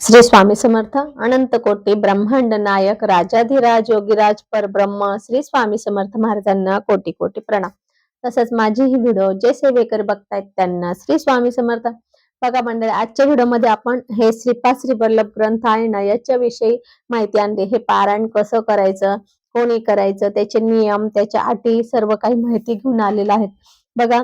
श्री स्वामी समर्थ अनंत कोटी ब्रह्मांड नायक राजाधिराज योगीराज परब्रह्म श्री स्वामी समर्थ महाराजांना कोटी कोटी प्रणाम. तसंच माझी ही व्हिडिओ जे सेवेकर बघतायत त्यांना श्री स्वामी समर्थ. बघा मंडळ आजच्या व्हिडिओमध्ये आपण हे श्रीपाद श्री वल्लभ ग्रंथ आहे ना याच्याविषयी माहिती आणली. हे पारायण कसं करायचं कोणी करायचं त्याचे नियम त्याच्या अटी सर्व काही माहिती घेऊन आलेलं आहेत बघा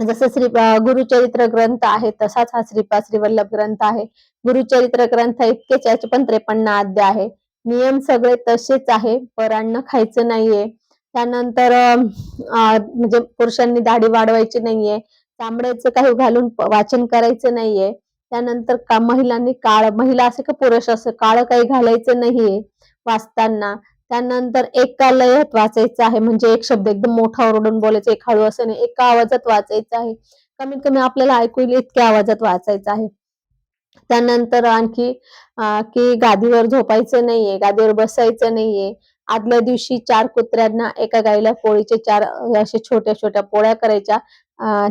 जसं श्री गुरुचरित्र ग्रंथ आहे तसाच हा श्रीपा श्रीवल्लभ ग्रंथ आहे. गुरुचरित्र ग्रंथ इतकेच याचे पण त्रेपन्न आद्य आहे. नियम सगळे तसेच आहे परान्न खायचं नाहीये. त्यानंतर म्हणजे पुरुषांनी दाढी वाढवायची नाहीये. चांबड्याचं काही घालून वाचन करायचं नाहीये. त्यानंतर का महिलांनी काळ महिला असं का पुरुष असं काळ काही घालायचं नाहीये वाचताना. त्यानंतर एका लयत वाचायचं आहे. म्हणजे एक शब्द एकदम मोठा ओरडून बोलायचं एक हळू असं नाही एका आवाजात वाचायचं आहे. कमीत कमी आपल्याला ऐकू येईल इतक्या आवाजात वाचायचं आहे. त्यानंतर आणखी की गादीवर झोपायचं नाहीये गादीवर बसायचं नाहीये. आदल्या दिवशी चार कुत्र्यांना एका गाईला पोळीचे चार असे अशा छोट्या छोट्या पोळ्या करायच्या.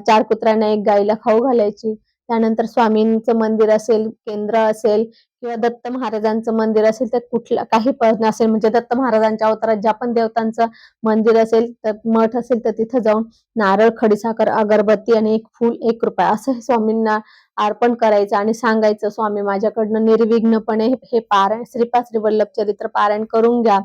चार कुत्र्यांना एक गाईला खाऊ घालायची. त्यानंतर स्वामींचं मंदिर असेल केंद्र असेल किंवा दत्त महाराजांचं मंदिर असेल तर कुठला काही पण असेल म्हणजे दत्त महाराजांच्या अवतारात ज्या पण देवतांचं मंदिर असेल तर मठ असेल तर तिथं जाऊन नारळ खडीसाखर अगरबत्ती आणि एक फूल एक रुपया असं हे स्वामींना अर्पण करायचं आणि सांगायचं स्वामी माझ्याकडनं निर्विघ्नपणे हे पारायण श्रीपाद श्री वल्लभ चरित्र पारायण करून घ्या.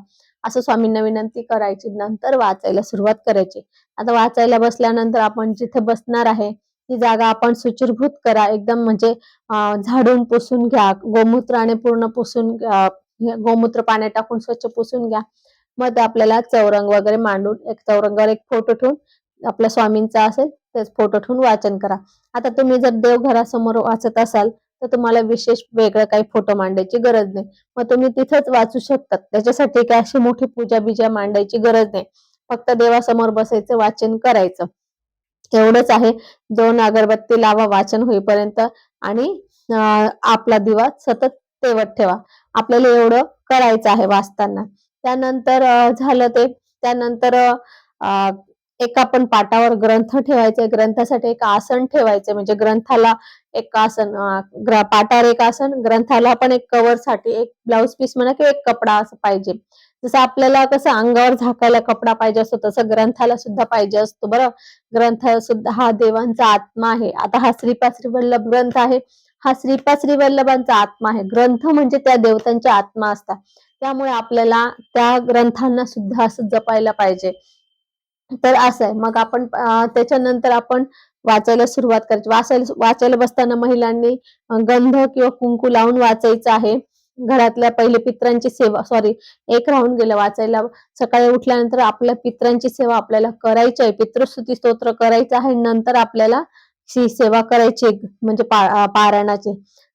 असं स्वामींना विनंती करायची नंतर वाचायला सुरुवात करायची. आता वाचायला बसल्यानंतर आपण जिथे बसणार आहे ती जागा आपण सुचिरभूत करा. एकदम म्हणजे झाडून पुसून घ्या. गोमूत्राने पूर्ण पुसून गोमूत्र पाण्यात टाकून स्वच्छ पुसून घ्या. मग ते आपल्याला चौरंग वगैरे मांडून एक चौरंगावर एक फोटो ठेवून आपल्या स्वामींचा असेल तेच फोटो ठेवून वाचन करा. आता तुम्ही जर देवघरासमोर वाचत असाल तर तुम्हाला विशेष वेगळं काही फोटो मांडायची गरज नाही. मग तुम्ही तिथेच वाचू शकतात. त्याच्यासाठी काय अशी मोठी पूजा बिजा मांडायची गरज नाही. फक्त देवासमोर बसायचं वाचन करायचं. एवढंच आहे. दोन अगरबत्ती लावा वाचन होईपर्यंत. आणि आपला दिवा सतत तेवत ठेवा. आपल्याला एवढं करायचं आहे वाचताना. त्यानंतर झालं ते. त्यानंतर एका एक आपण पाटावर ग्रंथ ठेवायचे. ग्रंथासाठी एक आसन ठेवायचे. म्हणजे ग्रंथाला एक आसन पाटावर एक आसन. ग्रंथाला पण एक कव्हरसाठी एक ब्लाउज पीस म्हणा किंवा एक कपडा असं पाहिजे. जसं आपल्याला कसं अंगावर झाकायला कपडा पाहिजे असतो तसं ग्रंथाला सुद्धा पाहिजे असतो बरं? ग्रंथ सुद्धा हा देवांचा आत्मा आहे. आता हा श्रीपाश्री वल्लभ ग्रंथ आहे. हा श्रीपाद श्री वल्लभांचा आत्मा आहे. ग्रंथ म्हणजे त्या देवतांच्या आत्मा असतात. त्यामुळे आपल्याला त्या ग्रंथांना सुद्धा असं जपायला पाहिजे. तर असं आहे. मग आपण त्याच्यानंतर आपण वाचायला सुरुवात करायची. वाचायला वाचायला बसताना महिलांनी गंध किंवा कुंकू लावून वाचायचं आहे. घरातल्या पहिले पित्रांची सेवा सॉरी एक राहून गेलं वाचायला. सकाळी उठल्यानंतर आपल्या पित्रांची सेवा आपल्याला करायची आहे. पितृस्तुती स्तोत्र करायचं आहे. नंतर आपल्याला ही सेवा करायची आहे, म्हणजे पारायणाची.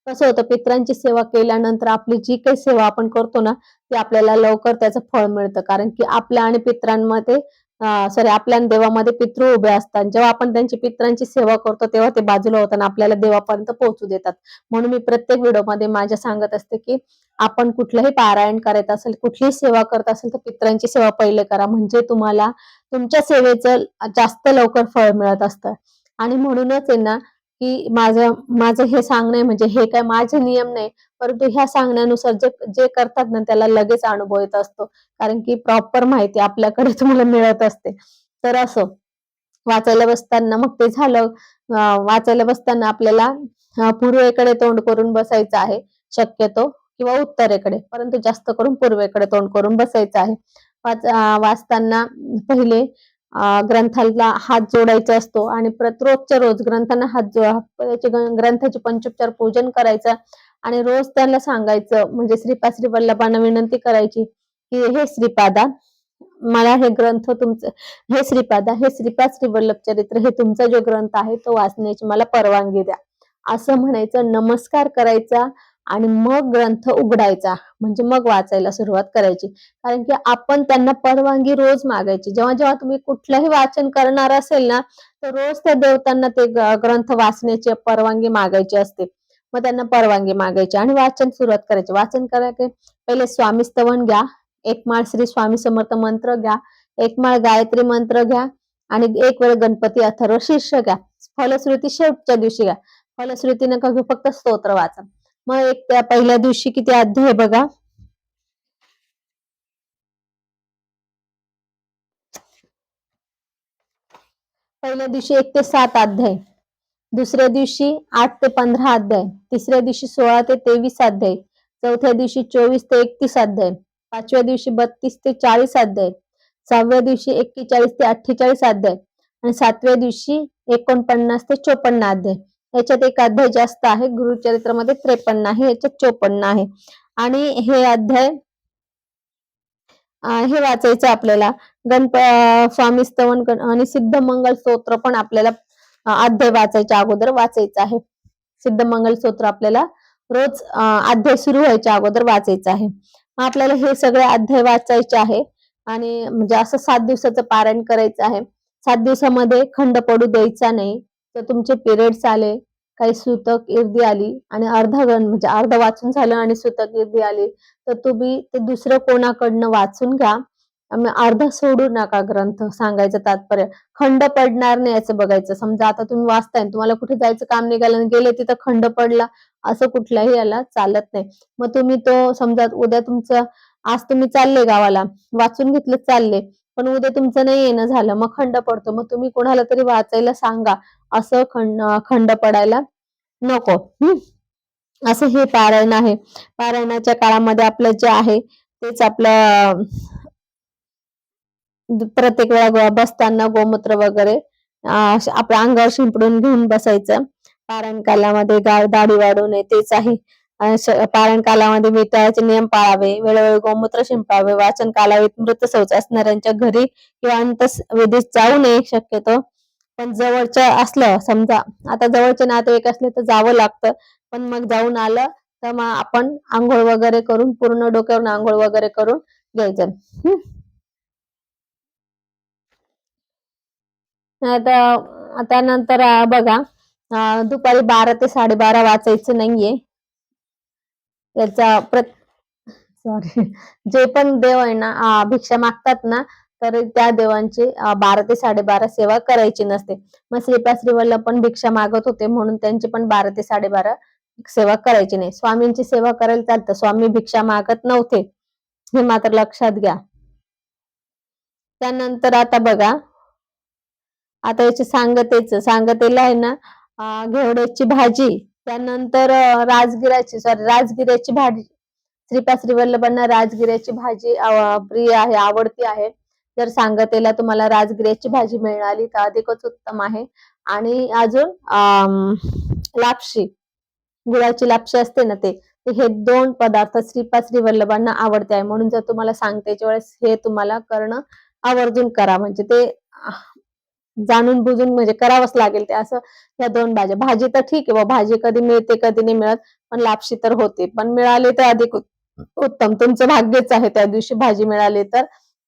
कसं होतं? पित्रांची सेवा केल्यानंतर आपली जी काही सेवा आपण करतो ना ती आपल्याला लवकर त्याचं फळ मिळतं. कारण की आपल्या आणि पित्रांमध्ये सॉरी आपल्या देवामध्ये पितृ उभे असतात. जेव्हा आपण त्यांची पित्रांची सेवा करतो तेव्हा ते बाजूला होताना आपल्याला देवापर्यंत पोहोचू देतात. म्हणून मी प्रत्येक व्हिडिओमध्ये माझ्या सांगत असते की आपण कुठलंही पारायण करत असेल कुठलीही सेवा करत असेल तर पित्रांची सेवा पहिले करा. म्हणजे तुम्हाला तुमच्या सेवेचं जास्त लवकर फळ मिळत असतं. आणि म्हणूनच आहे ना की माझं माझं हे सांगणं म्हणजे हे काय माझे नियम नाही परंतु ह्या सांगण्यानुसार जे जे करतात ना त्याला लगेच अनुभव येत असतो. कारण की प्रॉपर माहिती आपल्याकडे तुम्हाला मिळत असते. तर असं वाचायला बसताना मग ते झालं. वाचायला बसताना आपल्याला पूर्वेकडे तोंड करून बसायचं आहे शक्यतो किंवा उत्तरेकडे परंतु जास्त करून पूर्वेकडे तोंड करून बसायचं आहे. वाचताना पहिले ग्रंथाला हात जोडायचा असतो आणि रोजच्या रोज ग्रंथांना हात जो ग्रंथाचे पंचोपचार पूजन करायचं आणि रोज त्यांना सांगायचं म्हणजे श्रीपाद श्री वल्लभांना विनंती करायची की हे श्रीपादा मला हे ग्रंथ तुमचं हे श्रीपादा हे श्रीपाद श्री वल्लभ चरित्र हे तुमचा जो ग्रंथ आहे तो वाचण्याची मला परवानगी द्या. असं म्हणायचं नमस्कार करायचा आणि मग ग्रंथ उघडायचा. म्हणजे मग वाचायला सुरुवात करायची. कारण की आपण त्यांना परवानगी रोज मागायची. जेव्हा जेव्हा तुम्ही कुठलंही वाचन करणार असेल ना तर रोज त्या देवतांना ते ग्रंथ वाचण्याची परवानगी मागायची असते. मग त्यांना परवानगी मागायची आणि वाचन सुरुवात करायची. वाचन करायचे पहिले स्वामी स्तवन घ्या. एक माळ श्री स्वामी समर्थ मंत्र घ्या. एक माळ गायत्री मंत्र घ्या. आणि एक वेळ गणपती अथर्व शीर्ष घ्या. फलश्रुती शेवटच्या दिवशी घ्या. फलश्रुती नका घेऊ फक्त स्तोत्र वाचा. मग एक त्या पहिल्या दिवशी किती अध्याय बघा. पहिल्या दिवशी एक ते सात अध्याय. दुसऱ्या दिवशी आठ ते पंधरा अध्याय. तिसऱ्या दिवशी सोळा ते तेवीस अध्याय. चौथ्या दिवशी चोवीस ते एकतीस अध्याय. पाचव्या दिवशी बत्तीस ते चाळीस अध्याय. सहाव्या दिवशी एक्केचाळीस ते अठ्ठेचाळीस अध्याय. आणि सातव्या दिवशी एकोणपन्नास ते चोपन्न अध्याय. याच्यात एक अध्याय जास्त आहे. गुरुचरित्रामध्ये त्रेपन्न आहे याच्यात चोपन्न आहे. आणि हे अध्याय हे वाचायचं आपल्याला. गणप स्वामी स्तवन आणि सिद्ध मंगल स्तोत्र पण आपल्याला अध्याय वाचायच्या अगोदर वाचायचं आहे. सिद्ध मंगल स्तोत्र आपल्याला रोज अध्याय सुरू व्हायच्या अगोदर वाचायचं आहे. आपल्याला हे सगळे अध्याय वाचायचे आहे. आणि म्हणजे असं सात दिवसाचं पारायण करायचं आहे. सात दिवसामध्ये खंड पडू द्यायचा नाही. तर तुमचे पिरियड्स आले काही सुतक इर्दी आली आणि अर्धगण म्हणजे अर्ध वाचून झालं आणि सुतक इर्दी आली तर तुम्ही ते दुसरं कोणाकडनं वाचून घ्या. अर्धा सोडू नका ग्रंथ सांगायचं तात्पर्य. खंड पडणार नाही याचं बघायचं. समजा आता तुम्ही वाचताय तुम्हाला कुठे जायचं काम निघालं गेले तिथं खंड पडला असं कुठल्याही याला चालत नाही. मग तुम्ही तो समजा उद्या तुमचं आज तुम्ही चालले गावाला वाचून घेतलं चालले. पण उद्या तुमचं नाही येणं झालं. मग खंड पडतो. मग तुम्ही कोणाला तरी वाचायला सांगा. असं खंड खंड पडायला नको. हम्म. असं हे पारायण आहे. पारायणाच्या काळामध्ये आपलं जे आहे तेच आपलं प्रत्येक वेळा बसताना गोमूत्र वगैरे आपल्या अंगावर शिंपडून घेऊन बसायचं. पारायण कालामध्ये गाळ दाढी वाढू नये तेच आहे. पारण कालामध्ये मित्राचे नियम पाळावे वेळोवेळी गोमूत्र शिंपावे वाचन कालावीत मृत शौच असणाऱ्यांच्या घरी किंवा अंत विधीत जाऊ नये शक्यतो. पण जवळच्या असलं समजा आता जवळचे नातेवाईक असले तर जावं लागतं. पण मग जाऊन आलं तर मग आपण आंघोळ वगैरे करून पूर्ण डोक्यावरून आंघोळ वगैरे करून घ्यायचं. त्यानंतर बघा दुपारी बारा ते साडेबारा वाचायचं नाहीये. त्याचा प्रत सॉरी जे पण देव आहे ना भिक्षा मागतात ना तर त्या देवांची बारा ते साडेबारा सेवा करायची नसते. मग श्रीपा श्रीवल्ल पण भिक्षा मागत होते म्हणून त्यांची पण बारा ते साडेबारा सेवा करायची नाही. स्वामींची सेवा करायला चालतं. स्वामी भिक्षा मागत नव्हते. हे मात्र लक्षात घ्या. त्यानंतर आता बघा. आता याची सांगतेच. सांगतेला आहे ना घेवड्याची भाजी. त्यानंतर राजगिराची सॉरी राजगिऱ्याची भाजी. श्रीपा श्रीवल्लभांना राजगिऱ्याची भाजी प्रिय आहे आवडती आहे. जर सांगतेला तुम्हाला राजगिऱ्याची भाजी मिळाली तर अधिकच उत्तम आहे. आणि अजून लापशी. गुळाची लापशी असते ना ते हे दोन पदार्थ श्रीपा श्रीवल्लभांना आवडते आहे. म्हणून जर तुम्हाला सांगतेच्या वेळेस हे तुम्हाला करणं आवर्जून करा. म्हणजे ते जाणून बुजून म्हणजे करावंच लागेल ते. असं या दोन भाज्या. भाजी तर ठीक आहे भाजी कधी मिळते कधी नाही मिळत पण लापशी तर होते. पण मिळाली तर अधिक उत्तम. तुमचं भाग्यच आहे त्या दिवशी भाजी मिळाली तर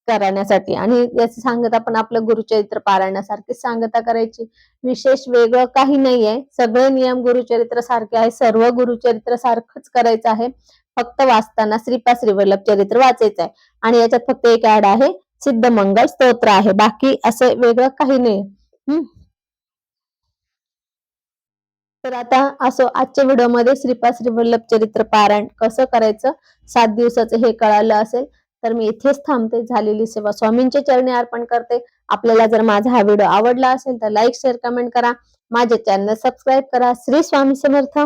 करण्यासाठी. आणि याची सांगत आपण आपलं गुरुचरित्र पारायणासारखी सांगता करायची. विशेष वेगळं काही नाहीये. सगळे नियम गुरुचरित्र सारखे आहे सर्व गुरुचरित्र सारखंच करायचं आहे. फक्त वाचताना श्रीपा श्रीवल्लभ चरित्र वाचायचं आहे आणि याच्यात फक्त एक ऍड आहे. सिद्ध मंगल स्तोत्र आहे. बाकी असं वेगळं काही नाही. हम्म. तर आता असो आजच्या व्हिडिओमध्ये श्रीपा श्रीवल्लभ चरित्र पारायण कसं करायचं सात दिवसाचं हे कळालं असेल तर मी इथेच थांबते. झालेली सेवा स्वामींचे चरणी अर्पण करते. आपल्याला जर माझा हा व्हिडिओ आवडला असेल तर लाईक शेअर कमेंट करा. माझे चॅनल सबस्क्राईब करा. श्री स्वामी समर्थ.